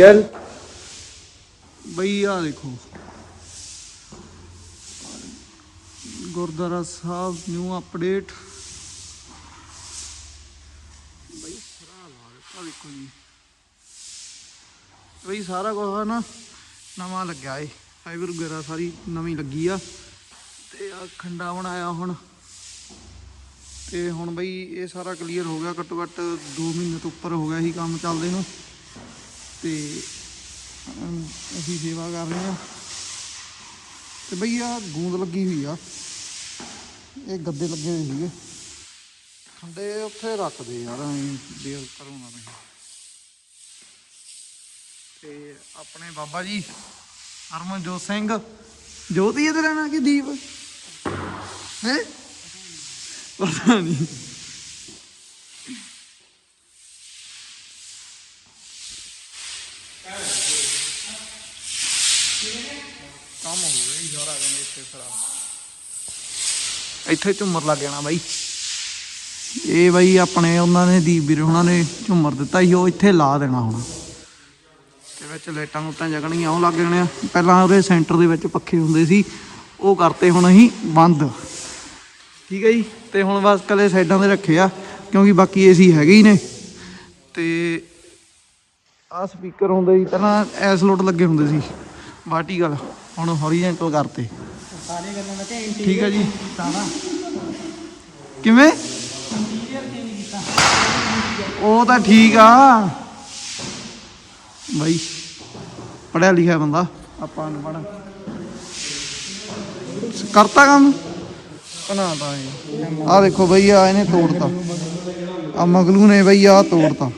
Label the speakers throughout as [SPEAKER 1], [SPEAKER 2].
[SPEAKER 1] ਗੱਲ?
[SPEAKER 2] ਬਈ ਆ ਦੇਖੋ। ਗੁਰਦੁਆਰਾ ਸਾਹਿਬ ਨਿਊ ਅਪਡੇਟ ਬਈ ਸਾਰਾ ਲਾ ਦੇਖੋ ਜੀ। ਬਈ ਸਾਰਾ ਕੁਝ ਨਾ, ਨਵਾਂ ਲੱਗਿਆ ਏ। ਫਾਈਬਰ ਵਗੈਰਾ ਸਾਰੀ ਨਵੀਂ ਲੱਗੀ ਆ। ਤੇ ਆ ਖੰਡਾ ਬਣਾਇਆ ਹੁਣ। ਤੇ ਹੁਣ ਬਈ ਇਹ ਸਾਰਾ ਕਲੀਅਰ ਹੋ ਗਿਆ, ਘੱਟੋ ਘੱਟ 2 ਮਹੀਨੇ ਤੋਂ ਉੱਪਰ ਹੋ ਗਿਆ ਸੀ ਕੰਮ ਚੱਲਦੇ ਨੂੰ। ਤੇ ਅਸੀਂ ਸੇਵਾ ਕਰ ਰਹੇ ਹਾਂ। ਤੇ ਬਈ ਆ ਗੂੰਦ ਲੱਗੀ ਹੋਈ ਆ। ਇਹ ਗੱਦੇ ਲੱਗੇ ਹੋਏ ਸੀਗੇ। ਖੰਡੇ ਉੱਥੇ ਰੱਖਦੇ ਯਾਰ ਐਂ ਦੇਰ ਕਰੋ ਨਾ ਤੇ ਆਪਣੇ ਬਾਬਾ ਜੀ, ਹਰਮਨਜੋਤ ਸਿੰਘ। ਜੋਤੀ ਇਹਦੇ ਰਹਿਣਾ ਕਿ ਦੀਪ? ਹੈ? ਪਤਾ ਨਹੀਂ ਕੰਮ ਹੋ ਗਿਆ ਜੀ ਸਾਰਾ ਕਹਿੰਦੇ ਇੱਥੇ ਖਰਾਬ। ਇੱਥੇ ਝੁੰਮਰ ਲੱਗ ਜਾਣਾ ਬਾਈ। ਇਹ ਬਾਈ ਆਪਣੇ ਉਹਨਾਂ ਨੇ ਦੀਪ ਵੀਰ ਉਹਨਾਂ ਨੇ ਝੁੰਮਰ ਦਿੱਤਾ ਸੀ, ਉਹ ਇੱਥੇ ਲਾ ਦੇਣਾ ਹੁਣ। ਤੇ ਵਿੱਚ ਲਾਈਟਾਂ ਲੂਟਾਂ ਜਗਣੀਆਂ, ਉਹ ਲੱਗ ਜਾਣੇ ਪਹਿਲਾਂ ਉਹਦੇ ਸੈਂਟਰ ਦੇ ਵਿੱਚ ਪੱਖੇ ਹੁੰਦੇ ਸੀ, ਉਹ ਕਰਤੇ ਹੁਣ ਅਸੀਂ ਬੰਦ। ਠੀਕ ਹੈ ਜੀ, ਤੇ ਹੁਣ ਬਸ ਕੱਲੇ ਸਾਈਡਾਂ ਤੇ ਰੱਖੇ ਆ, ਕਿਉਂਕਿ ਬਾਕੀ ਏਸੀ ਹੈਗੇ ਹੀ ਨੇ। ਤੇ ਆ ਸਪੀਕਰ ਹੁੰਦੇ ਸੀ, ਪਹਿਲਾਂ ਐਸ ਲੋਟ ਲੱਗੇ ਹੁੰਦੇ ਸੀ ਵਾਰਟੀਕਲ ਹੁਣ ਹੌਰੀਜ਼ੌਂਟਲ ਕਰਤੇ।
[SPEAKER 3] ਸਾਰੇ ਗੱਲਾਂ ਦਾ ਤੇ
[SPEAKER 2] ਠੀਕ ਹੈ ਜੀ।
[SPEAKER 3] ਸਾਰਾ
[SPEAKER 2] ਕਿਵੇਂ? ਉਹ ਤਾਂ ਠੀਕ ਆ। ਬਾਈ ਪੜਿਆ ਲਿਖਿਆ ਬੰਦਾ। ਆਪਾਂ ਨੂੰ ਪੜ ਕਰਤਾ ਕੰਮ? ਬਣਾਤਾ ਆ ਦੇਖੋ ਬਈ ਆ ਇਹਨੇ ਤੋੜਤਾ। ਆ ਮਗਲੂ ਨੇ ਬਈ ਆ ਤੋੜਤਾ।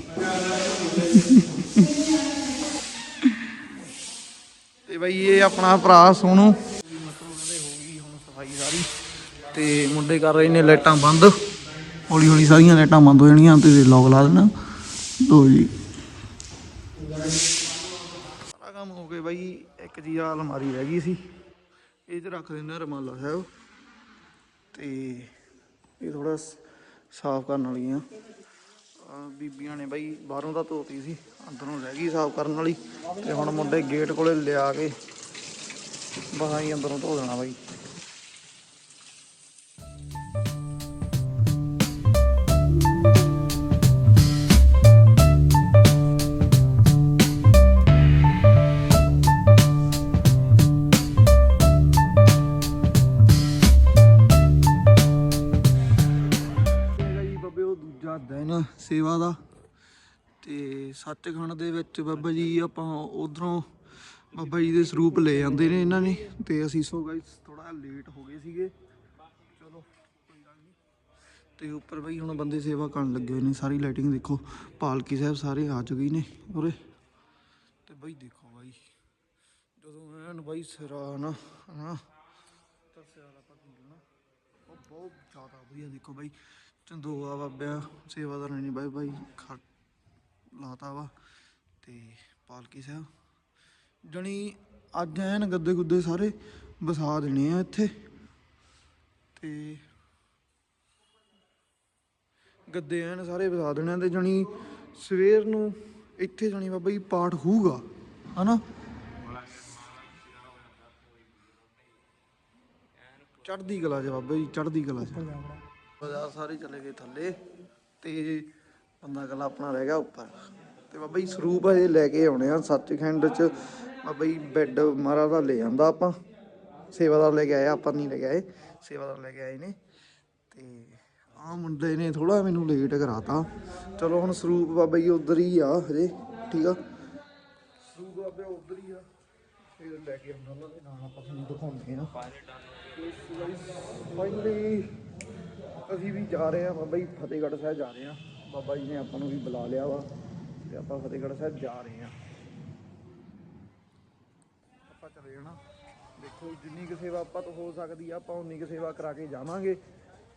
[SPEAKER 2] ਤੇ ਬਈ ਇਹ ਆਪਣਾ ਭਰਾ ਸੋਨੂ। ਸਫ਼ਾਈ ਸਾਰੀ ਤੇ ਮੁੰਡੇ ਕਰ ਰਹੇ ਨੇ ਲਾਈਟਾਂ ਬੰਦ। ਹੌਲੀ ਹੌਲੀ ਸਾਰੀਆਂ ਲਾਈਟਾਂ ਬੰਦ ਹੋ ਜਾਣੀਆਂ ਤੇ ਲੋਕ ਲਾ ਦੇਣਾ। ਲੋ ਜੀ। ਸਾਰਾ ਕੰਮ ਹੋ ਗਿਆ ਬਾਈ, ਇੱਕ ਜੀ ਆ ਅਲਮਾਰੀ ਰਹਿ ਗਈ ਸੀ। ਇਹ ਤੇ ਰੱਖ ਦਿੰਦਾ ਆ ਰਮਾਲਾ ਸਾਹਿਬ। ਤੇ ਇਹ ਥੋੜਾ ਸਾਫ਼ ਕਰਨ ਵਾਲੀ ਆ ਬੀਬੀਆਂ ਨੇ ਬਾਈ ਬਾਹਰੋਂ ਤਾਂ ਧੋਤੀ ਸੀ, ਅੰਦਰੋਂ ਰਹਿ ਗਈ ਸਾਫ਼ ਕਰਨ ਵਾਲੀ ਤੇ ਹੁਣ ਮੁੰਡੇ ਗੇਟ ਕੋਲੇ ਲਿਆ ਕੇ ਬਸ ਆਈ ਅੰਦਰੋਂ ਧੋ ਦੇਣਾ ਬਾਈ। ਸੇਵਾ ਦਾ। ਤੇ ਸੱਚਖੰਡ ਦੇ ਵਿੱਚ ਬਾਬਾ ਜੀ ਆਪਾਂ ਉਧਰੋਂ ਬਾਬਾ ਜੀ ਦੇ ਸਰੂਪ ਲੈ ਜਾਂਦੇ ਨੇ ਇਹਨਾਂ ਨੇ। ਤੇ ਅਸੀਂ ਸੋ ਗਾਇਸ ਥੋੜਾ ਲੇਟ ਹੋ ਗਏ ਸੀਗੇ। ਚਲੋ ਤੇ ਉੱਪਰ ਬਈ ਹੁਣ ਬੰਦੇ ਸੇਵਾ ਕਰਨ ਲੱਗੇ ਹੋਏ ਨੇ। ਸਾਰੀ ਲਾਈਟਿੰਗ ਦੇਖੋ, ਪਾਲਕੀ ਸਾਹਿਬ ਸਾਰੇ ਆ ਚੁੱਕੇ ਨੇ ਉਰੇ। ਤੇ ਬਈ ਦੇਖੋ ਬਾਈ, ਜਦੋਂ ਐਨ ਬਾਈ ਸਿਰਾ ਨਾ, ਹਨਾ। ਤਰਸਿਆ ਵਾਲਾ ਆਪਾਂ ਕੀ ਕਹਿਣਾ ਉਹ ਬਹੁਤ ਜ਼ਿਆਦਾ ਵਧੀਆ ਦੇਖੋ ਬਾਈ। ਚੰਦੋਆ ਬਾਬਿਆ ਸੇਵਾਦਾਰ ਨੇ ਬਾਈ ਬਾਈ ਖੜ ਲਾਤਾ ਵਾ ਤੇ ਪਾਲਕੀ ਸਾਹਿਬ। ਜਣੀ ਅੱਜ ਐਨ ਗੱਦੇ ਗੁੱਦੇ ਸਾਰੇ ਵਸਾ ਦੇਣੇ ਆ ਇੱਥੇ। ਤੇ ਗੱਦੇ ਐਨ ਸਾਰੇ ਵਸਾ ਦੇਣੇ ਆ ਤੇ ਜਣੀ ਸਵੇਰ ਨੂੰ ਇੱਥੇ ਜਣੀ ਬਾਬਾ ਜੀ ਪਾਠ ਹੋਊਗਾ, ਹਨਾ? ਚੜਦੀ ਕਲਾ ਚ ਬਾਬਾ ਜੀ ਚੜਦੀ ਕਲਾ ਚ। ਬਾਜ਼ਾਰ ਸਾਰੇ ਚਲੇ ਗਏ ਥੱਲੇ ਤੇ ਬੰਦਾ ਕਲਾ ਆਪਣਾ ਰਹਿ ਗਿਆ ਉੱਪਰ। ਤੇ ਬਾਬਾ ਜੀ ਸਰੂਪ ਹਜੇ ਲੈ ਕੇ ਆਉਣੇ ਆ ਸੱਚਖੰਡ ਚ ਬਾਬਾ ਜੀ ਬੈੱਡ ਮਹਾਰਾਜ ਦਾ ਲੈ ਜਾਂਦਾ ਆਪਾਂ। ਸੇਵਾਦਾਰ ਲੈ ਕੇ ਆਏ ਆਪਾਂ ਨਹੀਂ ਲੈ ਕੇ ਆਏ ਸੇਵਾਦਾਰ ਲੈ ਕੇ ਆਏ ਨੇ। ਤੇ ਆਹ ਮੁੰਡੇ ਨੇ ਥੋੜਾ ਮੈਨੂੰ ਲੇਟ ਕਰਾਤਾ। ਚਲੋ ਹੁਣ ਸਰੂਪ ਬਾਬਾ ਜੀ ਉਧਰ ਹੀ ਆ ਹਜੇ ਠੀਕ ਆ? ਸਰੂਪ ਬਾਬਾ ਉਧਰ ਹੀ ਆ। ਫਿਰ ਲੈ ਕੇ ਆਉਣਾ ਉਹਨਾਂ ਦੇ ਨਾਲ ਆਪਾਂ ਤੁਹਾਨੂੰ ਦਿਖਾਉਂਦੇ ਆ ਫਾਈਨਲੀ ਅਸੀਂ ਵੀ ਜਾ ਰਹੇ ਆ ਬਾਬਾ ਜੀ ਫਤਿਹਗੜ੍ਹ ਸਾਹਿਬ ਜਾ ਰਹੇ ਆ ਬਾਬਾ ਜੀ ਨੇ ਆਪਾਂ ਨੂੰ ਵੀ ਬੁਲਾ ਲਿਆ ਵਾ ਤੇ ਆਪਾਂ ਫਤਿਹਗੜ੍ਹ ਸਾਹਿਬ ਜਾ ਰਹੇ ਆ ਆਪਾਂ ਚਲੇ ਜਾਣਾ। ਦੇਖੋ, ਜਿੰਨੀ ਕੁ ਸੇਵਾ ਆਪਾਂ ਤੋਂ ਹੋ ਸਕਦੀ ਆ, ਆਪਾਂ ਉਨੀ ਕੁ ਸੇਵਾ ਕਰਾ ਕੇ ਜਾਵਾਂਗੇ।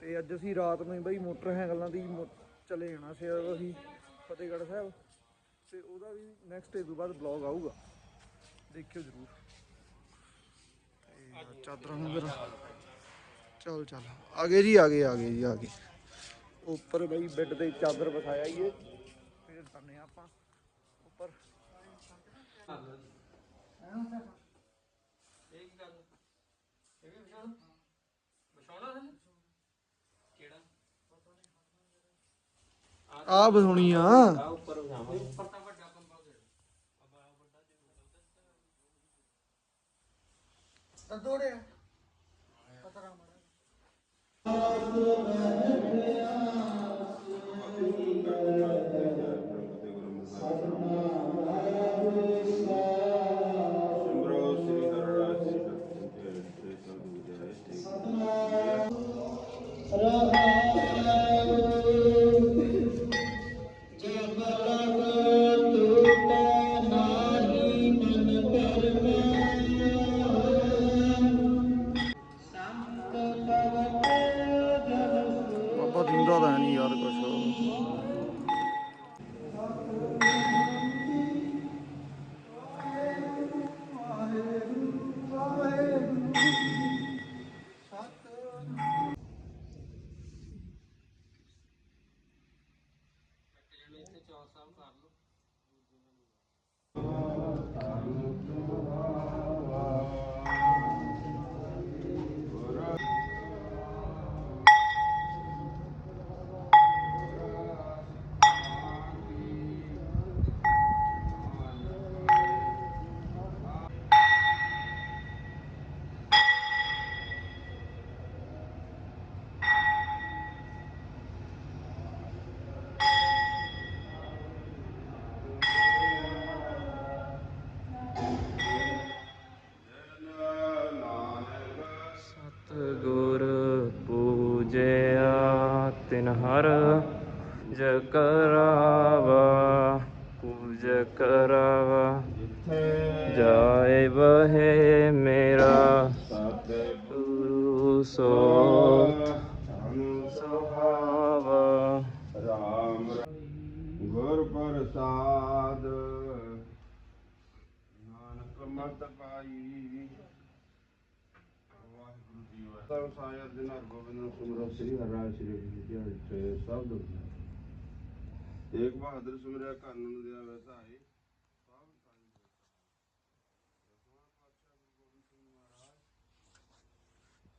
[SPEAKER 2] ਤੇ ਅੱਜ ਅਸੀਂ ਰਾਤ ਨੂੰ ਹੀ ਬਈ ਮੋਟਰ ਹੈਂਗਲਾਂ ਦੀ, ਮੋ- ਚਲੇ ਜਾਣਾ ਸੀ ਅਸੀਂ ਫਤਿਹਗੜ੍ਹ ਸਾਹਿਬ। ਤੇ ਉਹਦਾ ਵੀ ਨੈਕਸਟ ਡੇ ਤੋਂ ਬਾਅਦ ਬਲੌਗ ਆਊਗਾ। ਦੇਖਿਓ ਜਰੂਰ। ਤੇ ਚਾਦਰਾਂ ਨੂੰ ਫਿਰ ਚੱਲ ਚੱਲ। ਆ ਗਏ ਜੀ ਆ ਗਏ ਆ ਗਏ ਜੀ ਆ ਗਏ। ਉੱਪਰ ਬਈ ਬੈੱਡ ਤੇ ਚਾਦਰ ਵਿਛਾਇਆ ਹੀ ਏ। ਫਿਰ ਕਰਨੇ ਆਪਾਂ। ਉੱਪਰ।
[SPEAKER 1] ਇਹ ਕੀ ਗੱਲ। ਇਹ ਵੀ ਵਿਛਾਉਣਾ ਵਿਛਾਉਣਾ ਹੈ? ਕਿਹੜਾ?
[SPEAKER 2] ਆ ਬਸੋਣੀ ਆ।
[SPEAKER 1] ਆ ਉੱਪਰ ਵਿਛਾਵਾਂ ਉੱਪਰ ਤਾਂ ਵੱਡਾ ਕੰਬਲ ਦੇ
[SPEAKER 2] ਤੋੜਿਆ
[SPEAKER 3] ਸਿਮਰੋ ਹਰ ਜ
[SPEAKER 1] ਕਰਾਵਾ ਪੂਜ ਕਰਾਵਾ। ਜਾਏ ਬਹੇ ਮੇਰਾ ਗੁਰੂ ਸੋਤ ਸੁਹਾਵਾ
[SPEAKER 3] ਰਾਮ ਗੁਰ ਪ੍ਰਸਾਦ। ਨਾਨਕ ਮਤ ਪਾਈ। ਵਾਹਿਗੁਰੂ ਜੀ ਵਾਹਿਗੁਰੂ ਸਾਇਆ ਗੋਬਿੰਦ ਨੂੰ ਸੁਮਰੋ ਸ੍ਰੀ ਹਰਿ ਸ੍ਰੀ ਵਿਦਿਆ ਤੇ ਸਬਦ ਏਕ ਬਹਾਦਰ ਸੁਮਰਿਆ ਕਾਨਨ ਦਿਆ ਵਸਾਈ ਸਭ ਸਾਈ ਦਸਵਾਂ ਪਾਤਸ਼ਾਹ ਗੁਰੂ ਗੋਬਿੰਦ ਸਿੰਘ ਮਹਾਰਾਜ,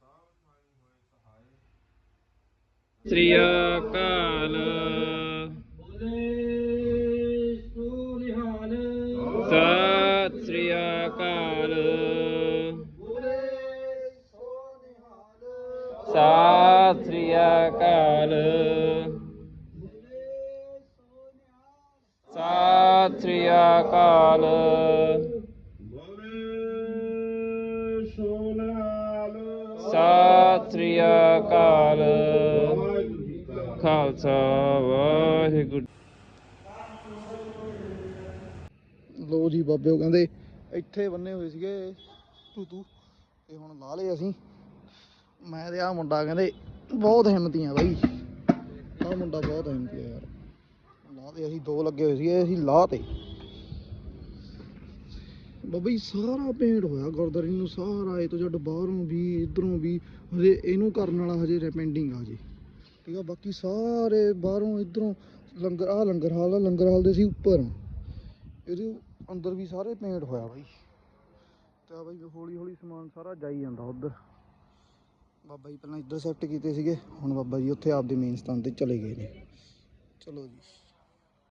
[SPEAKER 3] ਸਭ ਸਾਈ ਹੋਏ ਸਹਾਈ।
[SPEAKER 1] ਸ੍ਰੀ ਅਕਾਲ ਸਤਿ ਸ੍ਰੀ ਅਕਾਲ। ਸਤਿ ਸ੍ਰੀ ਅਕਾਲ। ਸਤਿ ਸ੍ਰੀ ਅਕਾਲ। ਖਾਲਸਾ ਵਾਹਿਗੁਰੂ।
[SPEAKER 2] ਲੋ ਜੀ ਬਾਬੇ ਉਹ ਕਹਿੰਦੇ ਇੱਥੇ ਬੰਨੇ ਹੋਏ ਸੀਗੇ ਤੂੰ ਤੂੰ ਤੇ ਹੁਣ ਲਾ ਲਏ ਅਸੀਂ। ਮੈਂ ਤੇ ਆ ਮੁੰਡਾ ਕਹਿੰਦੇ ਬਹੁਤ ਹਿੰਮਤੀ ਆ ਬਾਈ। ਆ ਮੁੰਡਾ ਬਹੁਤ ਹਿੰਮਤੀ ਆ ਯਾਰ। ਲਾ ਤੇ ਅਸੀਂ ਦੋ ਲੱਗੇ ਹੋਏ ਸੀਗੇ, ਅਸੀਂ ਲਾ ਤੇ। ਬਾਬਾ ਜੀ, ਸਾਰਾ ਪੇਂਟ ਹੋਇਆ ਗੁਰਦਾਰੇ ਨੂੰ, ਸਾਰਾ ਇਹ ਤੋਂ ਜੱਟ ਬਾਹਰੋਂ ਵੀ, ਇਧਰੋਂ ਵੀ, ਹਜੇ ਇਹਨੂੰ ਕਰਨ ਵਾਲਾ ਹਜੇ ਪੈਂਡਿੰਗ ਆ ਜੀ ਠੀਕ ਆ, ਬਾਕੀ ਸਾਰੇ ਬਾਹਰੋਂ, ਇਧਰੋਂ, ਲੰਗਰ ਆ ਲੰਗਰ ਹਾਲ ਆ, ਲੰਗਰ ਹਾਲ ਦੇ ਸੀ ਉੱਪਰ ਇਹਦੇ ਅੰਦਰ ਵੀ ਸਾਰੇ ਪੇਂਟ ਹੋਇਆ ਬਾਈ। ਤੇ ਬਾਈ ਹੌਲੀ ਹੌਲੀ ਸਮਾਨ ਸਾਰਾ ਜਾਈ ਜਾਂਦਾ ਉਧਰ। ਬਾਬਾ ਜੀ ਪਹਿਲਾਂ ਇੱਧਰ ਸ਼ਿਫਟ ਕੀਤੇ ਸੀਗੇ, ਹੁਣ ਬਾਬਾ ਜੀ ਉੱਥੇ ਆਪਦੇ ਮੇਨ ਸਥਾਨ ਤੇ ਚਲੇ ਗਏ ਨੇ। ਚਲੋ ਜੀ।